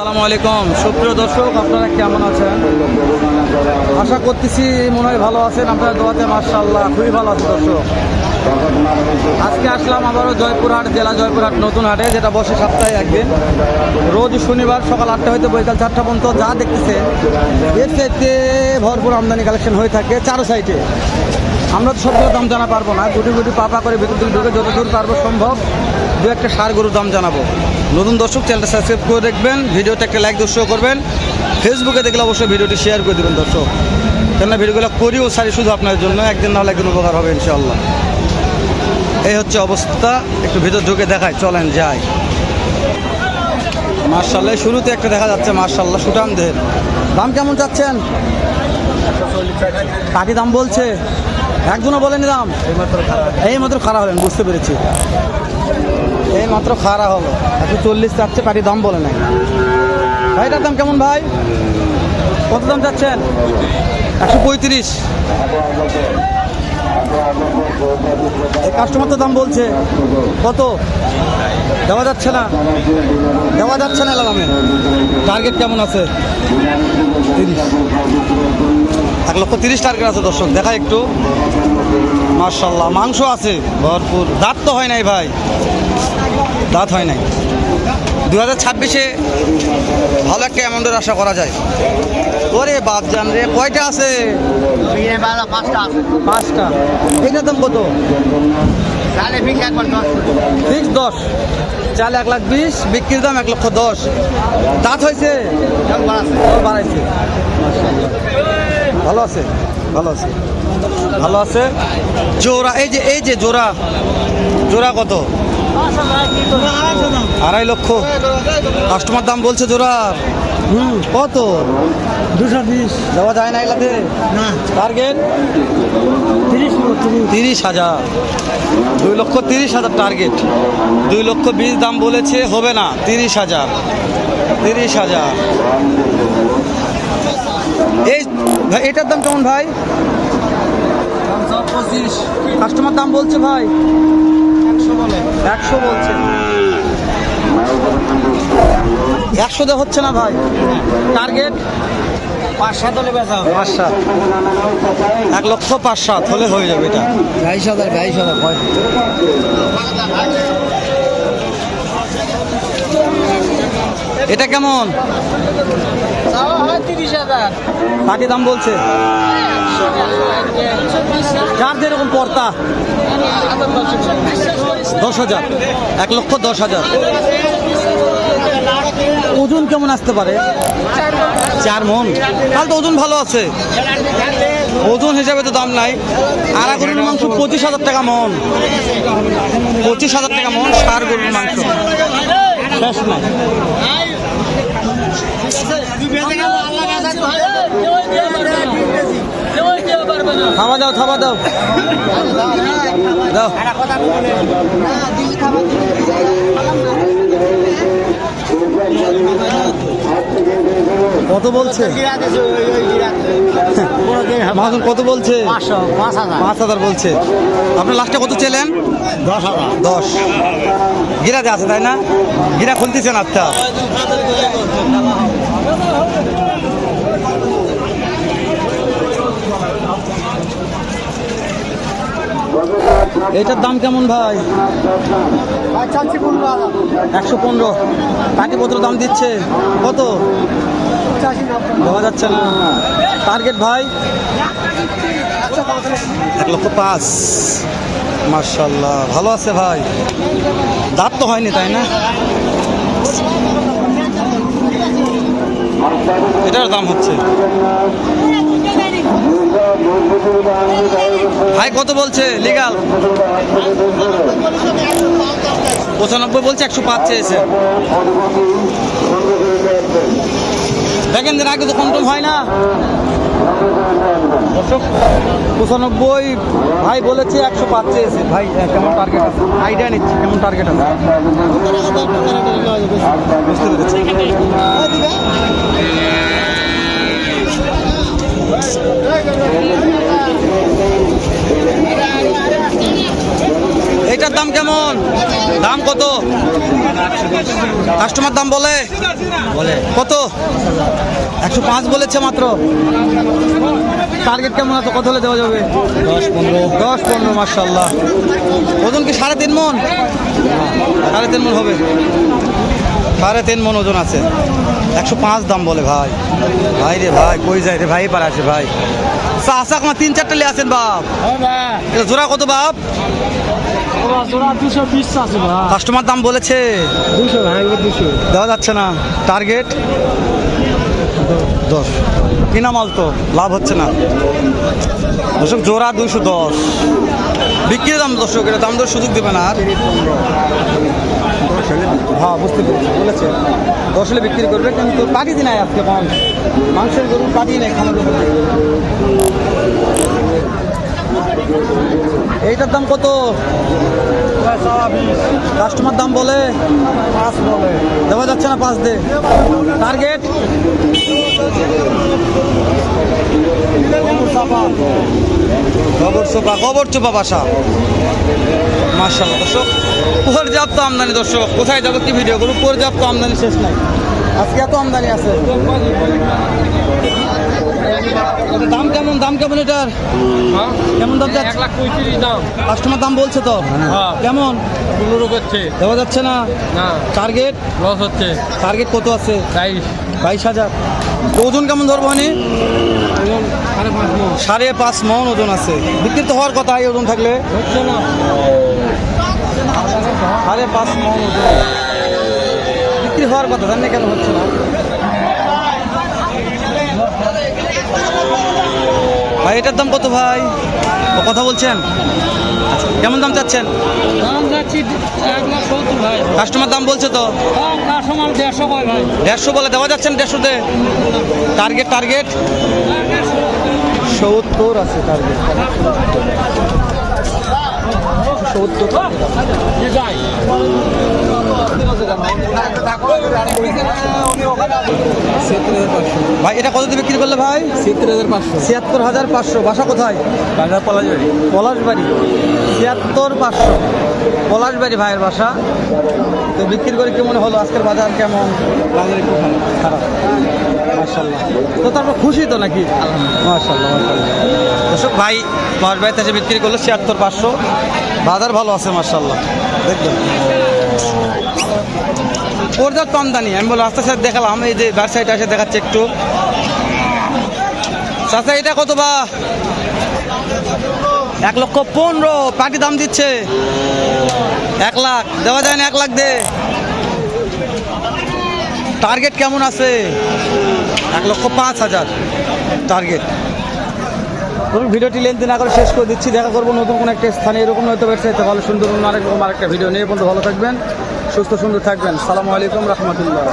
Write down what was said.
আসসালামু আলাইকুম। সুপ্রিয় দর্শক, আপনারা কেমন আছেন? আশা করতেছি মনে হয় ভালো আছেন। আপনারা দোয়াতে মার্শাল্লাহ খুবই ভালো আছে দর্শক। আজকে আসলাম আবারও জয়পুরহাট, জেলা জয়পুরহাট নতুন হাটে, যেটা বসে সপ্তাহে একদিন। রোজ শনিবার সকাল আটটা হইতে বৈকাল চারটা পর্যন্ত যা দেখতেছে এর চাইতে ভরপুর আমদানি কালেকশন হয়ে থাকে চারো সাইডে। আমরা তো সবগুলো দাম জানা পারব না, গুটি গুটি পাপা করে ভিতর দিকে ঢুকে যতদূর পারব সম্ভব। দু একটা সার গরুর দাম জানাব। নতুন দর্শক চ্যানেলটা সাবস্ক্রাইব করে দেখবেন ভিডিওটা একটা লাইক দর্শক করবেন ফেসবুকে দেখলে অবশ্যই ভিডিওটি শেয়ার করে দেবেন দর্শক। কেননা ভিডিওগুলো করিও সারি শুধু আপনার জন্য, একদিন না হলে একদিন উপকার হবে ইনশাআল্লাহ। এই হচ্ছে অবস্থা, একটু ভিতর ঢুকে দেখায় চলেন যাই। মার্শাল্লাহ শুরুতে একটা দেখা যাচ্ছে মার্শাল্লাহ সুটাম দেহের। দাম কেমন চাচ্ছেন? কাকি দাম বলছে, একজনও বলেনি দাম? এই মাত্র খারাপ হলেন, বুঝতে পেরেছি। এই মাত্র খারাপ হলো। একশো চল্লিশ চাচ্ছে পাটির দাম বলে নাই। ভাইটার দাম কেমন ভাই? কত দাম চাচ্ছেন? একশো পঁয়ত্রিশ। কাস্টমার তো দাম বলছে। কত? দেওয়া যাচ্ছে না। দেওয়া যাচ্ছে না দামে টার্গেট কেমন আছে? এক লক্ষ তিরিশ টার্গেট আছে দর্শক দেখা একটু। মার্শাল্লাহ মাংস আছে ভরপুর। দাঁত তো হয় নাই ভাই। দাঁত হয় নাই। দু হাজার ছাব্বিশে ভালো একটা অ্যামাউন্টের আশা করা যায়। ওরে বাপ জান রে কয়টা আছে? পাঁচটা এটার দাম কত? ফিক্স দশ। চাল এক লাখ বিশ বিক্রির দাম এক লক্ষ দশ। দাঁত হয়েছে? বাড়াইছে। ভালো আছে ভালো আছে। ভালো আছে? জোড়া এই যে এই যে জোড়া। জোড়া কত? আড়াই লক্ষ। কাস্টমার দাম বলছে হুম। কত? দুশো বিশ। দেওয়া যায় না এগুলাতে না। টার্গেট তিরিশ তিরিশ। হাজার। দুই লক্ষ তিরিশ হাজার টার্গেট দুই লক্ষ বিশ দাম বলেছে হবে না। তিরিশ হাজার। তিরিশ হাজার। এই ভাই এটার দাম কেমন ভাই? কাস্টমার দাম বলছে ভাই। একশো বলে একশো বলছে। একশো দে হচ্ছে না ভাই। টার্গেট পাঁচ সাত হলে বেচা পাঁচ সাত। এক লক্ষ পাঁচ সাত হলে হয়ে যাবে এটা। বাইশ হাজার বাইশ হাজার এটা কেমন? তিরিশ হাজার। পাটি দাম বলছে। যার যেরকম পর্তা দশ হাজার। এক লক্ষ দশ হাজার। ওজন কেমন আসতে পারে? চার মন। তাহলে তো ওজন ভালো আছে। ওজন হিসাবে তো দাম নাই। আর গরুর মাংস পঁচিশ হাজার টাকা মন। পঁচিশ হাজার টাকা মন সার গরুর মাংস। খাওয়া দাও খাওয়া দাও। দাও। কত বলছে? কত বলছে? পাঁচশো পাঁচ হাজার পাঁচ হাজার বলছে। আপনার লাস্টে কত চেলেন? দশ হাজার। দশ। গিরাতে আছে তাই না? গিরা খুলতেছেন আচ্ছা এটার দাম কেমন ভাই? একশো পনেরো। পাটিপত্র দাম দিচ্ছে? কত? দেওয়া যাচ্ছে না। টার্গেট ভাই? এক লক্ষ পাঁচ। মার্শাল্লাহ ভালো আছে ভাই। দাঁত তো হয়নি, তাই না? এটার দাম হচ্ছে। ভাই কত বলছে? লিগাল পঁচানব্বই বলছে একশো পাঁচ চেয়েছে। দেখেন যে আগে তো কন্ট্রোল হয় না। পঁচানব্বই ভাই বলেছে একশো পাঁচ চেয়েছে। ভাই আহ, কেমন টার্গেট আছে? আইডিয়া নিচ্ছে কেমন টার্গেট আছে? বুঝতে পেরেছি। এটার দাম কেমন? দাম কত? কাস্টমার দাম বলে? বলে। কত? একশো পাঁচ বলেছে মাত্র। টার্গেট কেমন আছে? কত হলে দেওয়া যাবে? দশ পনেরো। দশ পনেরো মার্শাল্লাহ ওজন কি সাড়ে তিন মন? সাড়ে তিন মন হবে। সাড়ে তিন মন ওজন আছে। একশো পাঁচ দাম বলে ভাই। ভাই রে ভাই কই যায় রে ভাই পার আছে ভাই। চাষা আমার তিন চারটে লিয়ে আছেন বাপ। এটা জোড়া কত বাপ? দুশো কাস্টমার দাম বলেছে। দুশো ভাই দুশো। দেওয়া যাচ্ছে না। টার্গেট? দশ। কিনা মাল তো লাভ হচ্ছে না। দর্শক জোড়া দুইশো দশ। বিক্রির দাম দর্শক এটা দাম দর সুযোগ দেবে না আর। হ্যাঁ বুঝতে পেরেছি, বলেছে। দশ হলে বিক্রি করবে, কিন্তু কাটি দিন আজকে মাংস মাংসের গরু কাটি নেই, খামার এইটার দাম কত? কাস্টমার দাম বলে? পাঁচ বলে দেওয়া যাচ্ছে না পাঁচ দে। টার্গেট খবর চোপা খবর চোপা বাসা। মার্শাল দর্শক পর্যাপ্ত আমদানি দর্শক কোথায় যাব কি ভিডিও করব পর্যাপ্ত আমদানি শেষ নাই। আজকে এত আমদানি আছে। দাম কেমন দাম কেমন এটার? কেমন দাম যাচ্ছে? এক লাখ পঁয়ত্রিশ দাম। কাস্টমার দাম বলছে তো? হ্যাঁ। কেমন? পনেরো করছে। দেওয়া যাচ্ছে না? না। টার্গেট লস হচ্ছে। টার্গেট কত আছে? বাইশ। বাইশ হাজার। ওজন কেমন ধরবো মানে সাড়ে পাঁচ মন ওজন আছে। বিক্রি তো হওয়ার কথা, এই ওজন থাকলে। সাড়ে পাঁচ মন ওজন। বিক্রি হওয়ার কথা, জানি কেন হচ্ছে না। ভাই এটার দাম কত ভাই? ও কথা বলছেন? আচ্ছা, কেমন দাম চাচ্ছেন? কাস্টমার দাম বলছে তো? কাস্টমার দেড়শো বলে দেওয়া যাচ্ছে না দেড়শোতে? Target target? সত্তর আছে টার্গেট। সত্তর যাই। ভাই এটা কত বিক্রি করলে ভাই? সত্তর হাজার পাঁচশো ছিয়াত্তর হাজার পাঁচশো। বাসা কোথায়? বাজার পলাশবাড়ি। পলাশবাড়ি ছিয়াত্তর পাঁচশো। পলাশবাড়ি ভাইয়ের বাসা। তো বিক্রি করে কি মনে হলো? আজকের বাজার কেমন? বাজার একটু খারাপ। মার্শাল্লাহ তো তারপর খুশি তো নাকি? মার্শাল্লাহ মার্শাল্লাহ দর্শক ভাই পলাশবাড়ি থেকে বিক্রি করল ছিয়াত্তর পাঁচশো। বাজার ভালো আছে মার্শাল্লাহ দেখবেন। পর্যাপ্ত আমদানি আমি বলো আস্তে আস্তে দেখালাম, এই যে ব্যবসায়ীটা এসে দেখাচ্ছে একটু। চাচা, এটা কত বা? এক লক্ষ পনেরো পাটি দাম দিচ্ছে। এক লাখ, দেওয়া যায় না, এক লাখ দে। টার্গেট কেমন আছে? এক লক্ষ পাঁচ হাজার টার্গেট ধরুন, ভিডিওটি লেনদেন না করে শেষ করে দিচ্ছি, দেখা করব নতুন কোনো একটা স্থানে, এরকম হয়তো ব্যবসায়ীতে ভালো, সুন্দর, অন্য আরেক রকম আরেকটা ভিডিও নিয়ে। বন্ধু, ভালো থাকবেন। সুস্থ সুন্দর থাকবেন। সালামু আলাইকুম রহমতুল্লাহ।